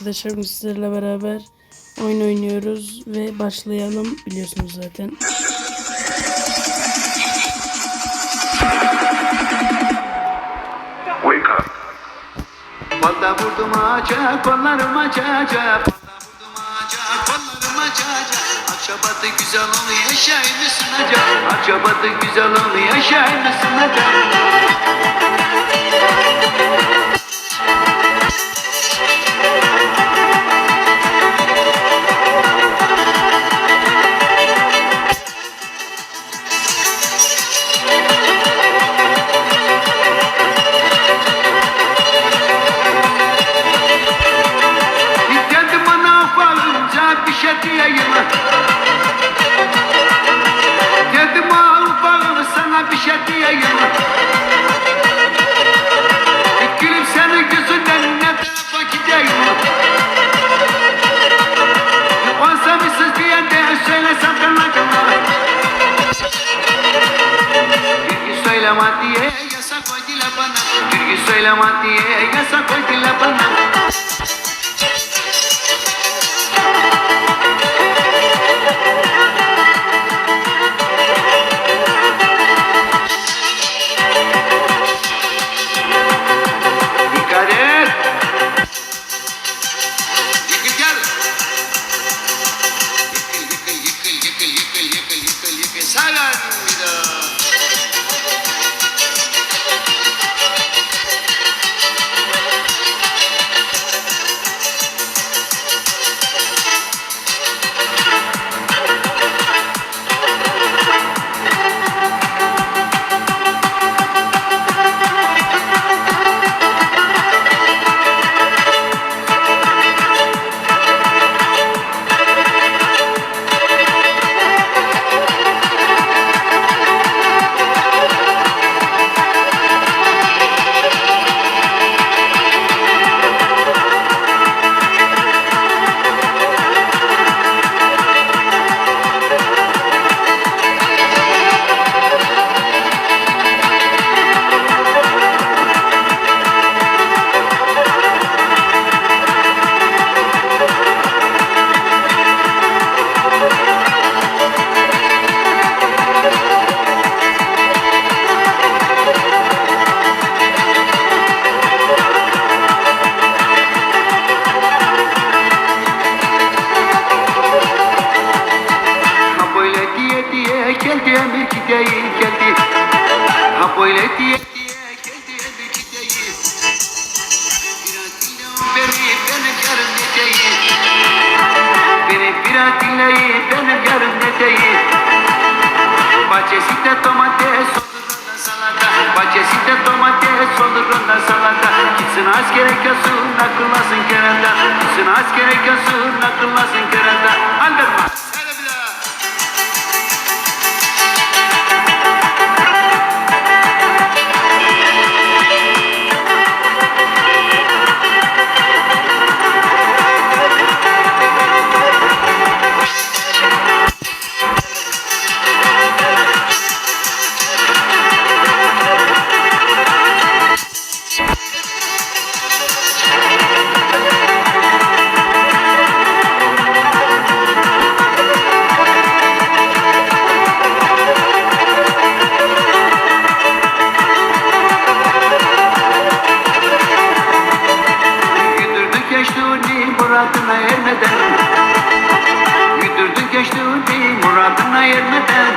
Arkadaşlar bugün sizlerle beraber oyun oynuyoruz ve başlayalım biliyorsunuz zaten. Wake up. Valla vurdum ağaca, kollarım açacak. Akşabatı güzel onu yaşayın ısınacak. Akşabatı güzel onu yaşayın ısınacak. Kendi söylemedi Yasak koydu labana Türkü söylemedi Yasak koydu labana benim yarım. Beni biraz dinleyin benim yarım nedeyi. Bahçesinde domates solurunda salata. Bahçesinde domates solurunda salata. Gitsin askere kasın akıllasın kerata. Gitsin askere kasın akıllasın kerata. Muradına ermeden. Güldürdün geçtiğini muradına ermeden.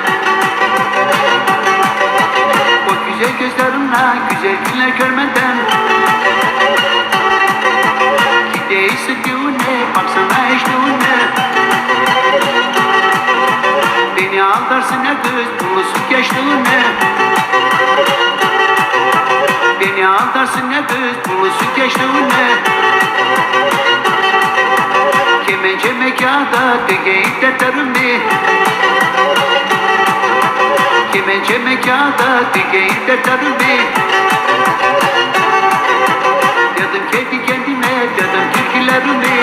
O güzel gözlerinle güzel günler görmeden. Gideyisin düğüne baksana eşliğine. Beni aldarsın ne kız bulursun geçtiğine Beni aldarsın ne kız bulursun geçtiğine Kemence mekanda tegeyip de tarımı Kemence mekanda tegeyip de tarımı Dedim kendi kendime dedim türkülerimi